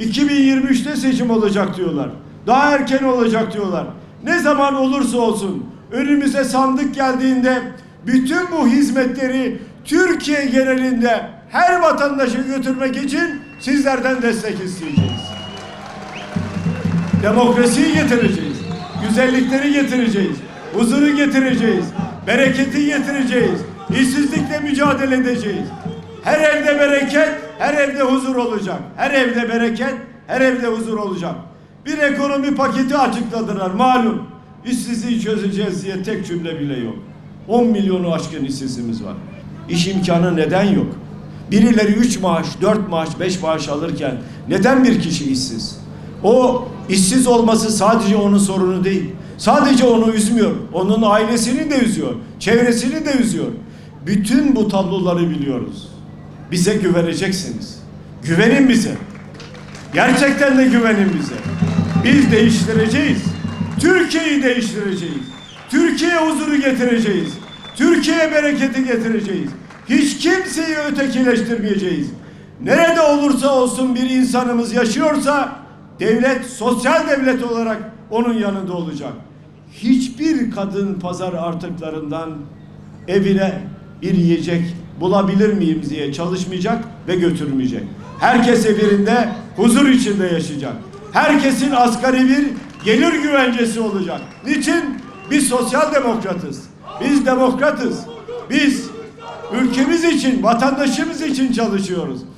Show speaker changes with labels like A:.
A: 2023'te seçim olacak diyorlar. Daha erken olacak diyorlar. Ne zaman olursa olsun önümüze sandık geldiğinde bütün bu hizmetleri Türkiye genelinde her vatandaşa götürmek için sizlerden destek isteyeceğiz. Demokrasiyi getireceğiz. Güzellikleri getireceğiz. Huzuru getireceğiz. Bereketi getireceğiz. İşsizlikle mücadele edeceğiz. Her evde bereket, her evde huzur olacak. Her evde bereket, her evde huzur olacak. Bir ekonomi paketi açıkladılar malum. İşsizliği çözeceğiz diye tek cümle bile yok. 10 milyonu aşkın işsizimiz var. İş imkanı neden yok? Birileri 3 maaş, 4 maaş, 5 maaş alırken neden bir kişi işsiz? O işsiz olması sadece onun sorunu değil. Sadece onu üzmüyor. Onun ailesini de üzüyor. Çevresini de üzüyor. Bütün bu tabloları biliyoruz. Bize güveneceksiniz. Güvenin bize. Gerçekten de güvenin bize. Biz değiştireceğiz. Türkiye'yi değiştireceğiz. Türkiye'ye huzuru getireceğiz. Türkiye'ye bereketi getireceğiz. Hiç kimseyi ötekileştirmeyeceğiz. Nerede olursa olsun bir insanımız yaşıyorsa devlet sosyal devlet olarak onun yanında olacak. Hiçbir kadın pazar artıklarından evine bir yiyecek bulabilir miyim diye çalışmayacak ve götürmeyecek. Herkes evinde huzur içinde yaşayacak. Herkesin asgari bir gelir güvencesi olacak. Niçin? Biz sosyal demokratız. Biz demokratız. Biz ülkemiz için, vatandaşımız için çalışıyoruz.